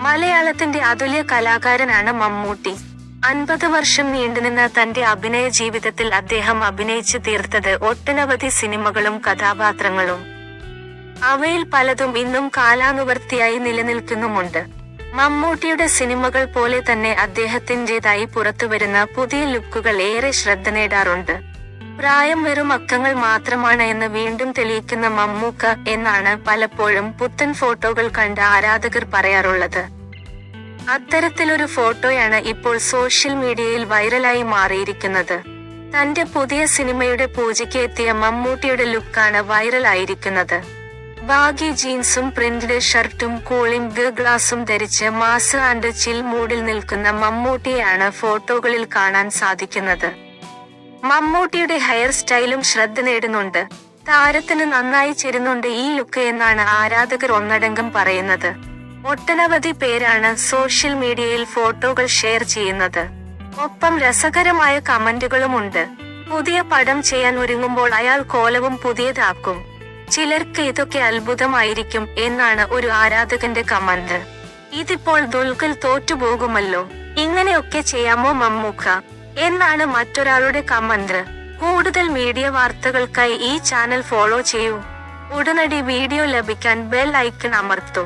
മലയാളത്തിന്റെ അതുല്യ കലാകാരനാണ് മമ്മൂട്ടി. അൻപത് വർഷം നീണ്ടുനിന്ന തന്റെ അഭിനയ ജീവിതത്തിൽ അദ്ദേഹം അഭിനയിച്ചു തീർത്തത് ഒട്ടനവധി സിനിമകളും കഥാപാത്രങ്ങളും. അവയിൽ പലതും ഇന്നും കാലാനുവർത്തിയായി നിലനിൽക്കുന്നുമുണ്ട്. മമ്മൂട്ടിയുടെ സിനിമകൾ പോലെ തന്നെ അദ്ദേഹത്തിന്റെതായി പുറത്തുവരുന്ന പുതിയ ലുക്കുകൾ ഏറെ ശ്രദ്ധ നേടാറുണ്ട്. പ്രായം വെറും അക്കങ്ങൾ മാത്രമാണ് എന്ന് വീണ്ടും തെളിയിക്കുന്ന മമ്മൂക്ക എന്നാണ് പലപ്പോഴും പുത്തൻ ഫോട്ടോകൾ കണ്ട ആരാധകർ പറയാറുള്ളത്. അത്തരത്തിലൊരു ഫോട്ടോയാണ് ഇപ്പോൾ സോഷ്യൽ മീഡിയയിൽ വൈറലായി മാറിയിരിക്കുന്നത്. തന്റെ പുതിയ സിനിമയുടെ പൂജയ്ക്ക് എത്തിയ മമ്മൂട്ടിയുടെ ലുക്കാണ് വൈറലായിരിക്കുന്നത്. ബാഗി ജീൻസും പ്രിന്റഡ് ഷർട്ടും കൂളിംഗ് ഗ്ലാസും ധരിച്ച് മാസ് ആൻഡ് ചിൽ മൂഡിൽ നിൽക്കുന്ന മമ്മൂട്ടിയെയാണ് ഫോട്ടോകളിൽ കാണാൻ സാധിക്കുന്നത്. മമ്മൂട്ടിയുടെ ഹെയർ സ്റ്റൈലും ശ്രദ്ധ നേടുന്നുണ്ട്. താരത്തിന് നന്നായി ചേരുന്നുണ്ട് ഈ ലുക്ക് എന്നാണ് ആരാധകർ ഒന്നടങ്കം പറയുന്നത്. ഒട്ടനവധി പേരാണ് സോഷ്യൽ മീഡിയയിൽ ഫോട്ടോകൾ ഷെയർ ചെയ്യുന്നത്. ഒപ്പം രസകരമായ കമന്റുകളുമുണ്ട് പുതിയ പടം ചെയ്യാൻ ഒരുങ്ങുമ്പോൾ അയാൾ കോലവും പുതിയതാക്കും. ചിലർക്ക് ഇതൊക്കെ അത്ഭുതമായിരിക്കും എന്നാണ് ഒരു ആരാധകന്റെ കമന്റ്. ഇതിപ്പോൾ ദുൽഖൽ തോറ്റുപോകുമല്ലോ. ഇങ്ങനെയൊക്കെ ചെയ്യാമോ മമ്മൂക്ക? എന്നാണ് മറ്റൊരാളുടെ കമന്റ്. കൂടുതൽ മീഡിയ വാർത്തകൾക്കായി ഈ ചാനൽ ഫോളോ ചെയ്യൂ. ഉടനടി വീഡിയോ ലഭിക്കാൻ ബെൽ ഐക്കൺ അമർത്തൂ.